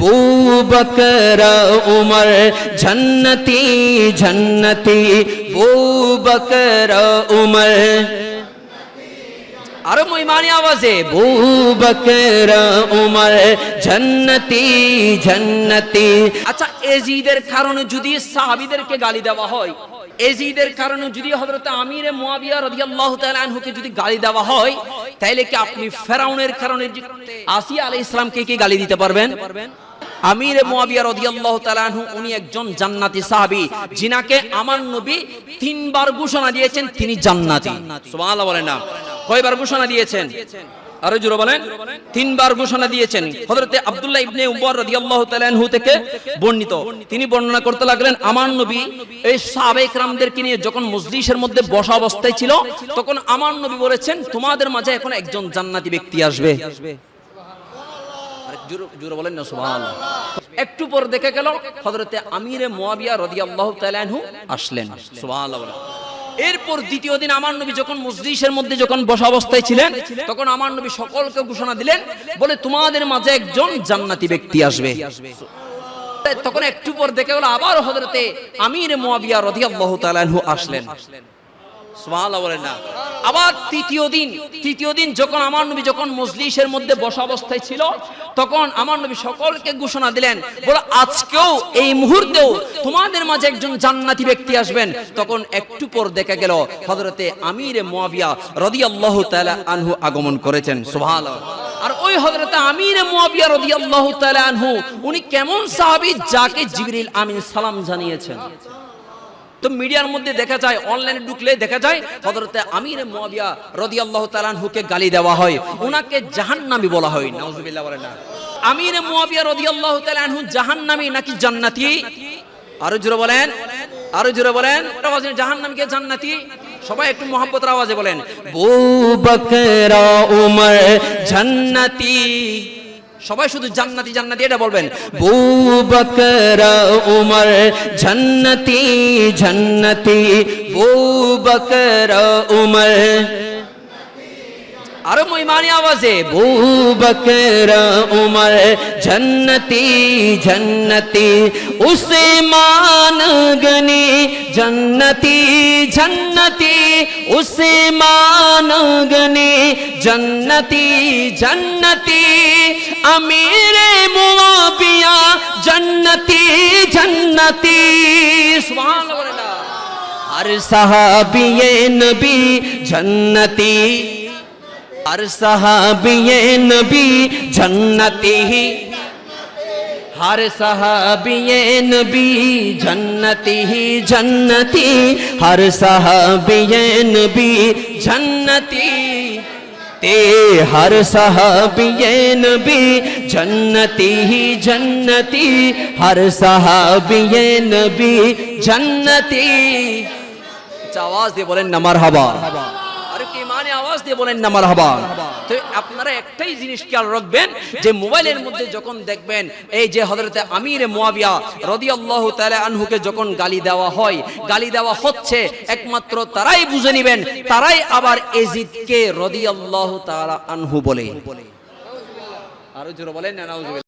বু বকর উমর জন্নতি জন্নতি বু বকর উমর। আরও মহিমানি আওয়াজে বু বকর উমর জন্নতি জন্নতি আচ্ছা এজিদের কারণে যদি সাহাবীদেরকে গালি দেওয়া হয়, এজিদের কারণে যদি হযরত আমিরে মুয়াবিয়া রাদিয়াল্লাহু তাআলা আনহুকে যদি গালি দেওয়া হয়, তাইলে কি আপনি ফেরাউনের কারণে যে আসিয়া আলাইহিস সালামকে কি গালি দিতে পারবেন? আমির মোয়াবিয়া রাদিয়াল্লাহু তাআলা আনহু, উনি একজন জান্নাতি সাহাবী জিনাকে আমার নবী তিনবার ঘোষণা দিয়েছেন, তিনি জান্নাতি। সুবহানাল্লাহ বলেন না। কয়বার ঘোষণা দিয়েছেন? জোরে বলেন। তিনবার ঘোষণা দিয়েছেন। হযরতে আব্দুল্লাহ ইবনে উমর রাদিয়াল্লাহু তাআলা আনহু থেকে বর্ণিত। তিনি বর্ণনা করতে লাগলেন, আমার নবী এই সাহাবায়ে کرامদেরকে নিয়ে যখন মজলিসের মধ্যে বসা অবস্থায় ছিল, তখন আমার নবী বলেছেন, তোমাদের মাঝে এখন একজন জান্নাতি ব্যক্তি আসবে। জোরে বলেন না, সুবহানাল্লাহ। একটু পর দেখে গেল হযরতে আমিরে মুয়াবিয়া রাদিয়াল্লাহু তাআলা আনহু আসলেন। বলেন। এরপর দ্বিতীয় দিন আমার নবী যখন মজলিসের মধ্যে যখন বসা অবস্থায় ছিলেন, তখন আমার নবী সকলকে ঘোষণা দিলেন, বলে তোমাদের মাঝে একজন জান্নাতি ব্যক্তি আসবে। তখন একটু পর দেখে গেল আবার হযরতে আমির মুয়াবিয়া রাদিয়াল্লাহু তাআলা আনহু আসলেন। আবার তৃতীয় দিন তৃতীয় দিন যখন আমার নবী যখন মজলিসের মধ্যে বসা অবস্থায় ছিল তখন আমার নবী সকলকে ঘোষণা দিলেন, বলে, আজকেও এই মুহূর্তেও তোমাদের মাঝে একজন জান্নাতি ব্যক্তি আসবেন। তখন একটু পর দেখা গেল, হযরতে আমিরে মুয়াবিয়া রাদিয়াল্লাহু তাআলা আনহু আগমন করেছেন। সুবহানাল্লাহ। আর ওই হযরতে আমিরে মুয়াবিয়া রাদিয়াল্লাহু তাআলা আনহু, উনি কেমন সাহাবী, যাকে জিবরিল আমিন সালাম জানিয়েছেন। তো মিডিয়ার মধ্যে দেখা যায় অনলাইনে ঢুকলে দেখা যায়, হযরতে আমির মুয়াবিয়া রাদিয়াল্লাহু তাআলা আনহুকে গালি দেওয়া হয়। উনাকে জাহান্নামী বলা হয়, নাউজুবিল্লাহ বলেন না। আমির মুয়াবিয়া রাদিয়াল্লাহু তাআলা আনহু জাহান্নামী নাকি জান্নাতি? আরও জোরে বলেন, আরও জোরে বলেন। আওয়াজে জাহান্নামী কে জান্নাতি? সবাই একটু মোহাব্বতের আওয়াজে বলেন। বু বকর উমর জান্নাতি। সবাই শুধু জান্নাতি জান্নাতি এটা বলবেন। বকর উমর জান্নাতি জান্নাতি। বকর উমর। আরও মহিমানি আওয়াজে বকর উমর জন্নতি জন্নতি। উসমান গনি জন্নতি জন্নতি। उसे मानगने, जन्नती जन्नती, अमीरे मुआबिया जन्नती जन्नती। हर सहाबिये नबी, जन्नती। हर सहाबिये नबी, जन्नती। ہر صحابی نبی جنتی ہی جنتی ہر صحابی نبی جنتی تے ہر صحابی نبی جنتی ہی جنتی ہر صحابی نبی جنتی آواز دے بولیں نمر ہبا ارے کی مانے آواز دے بولیں نمر ہبا তো আপনারা একটাই জিনিস খেয়াল রাখবেন, যে মোবাইলের মধ্যে যখন দেখবেন, এই যে হজরতে আমির মোয়াবিয়া রদি আল্লাহ তালা আনহুকে যখন গালি দেওয়া হয়, গালি দেওয়া হচ্ছে, একমাত্র তারাই বুঝে নেবেন, তারাই আবার এজিদকে আল্লাহ তালা আনহু বলে। আরও জোর বলেন, না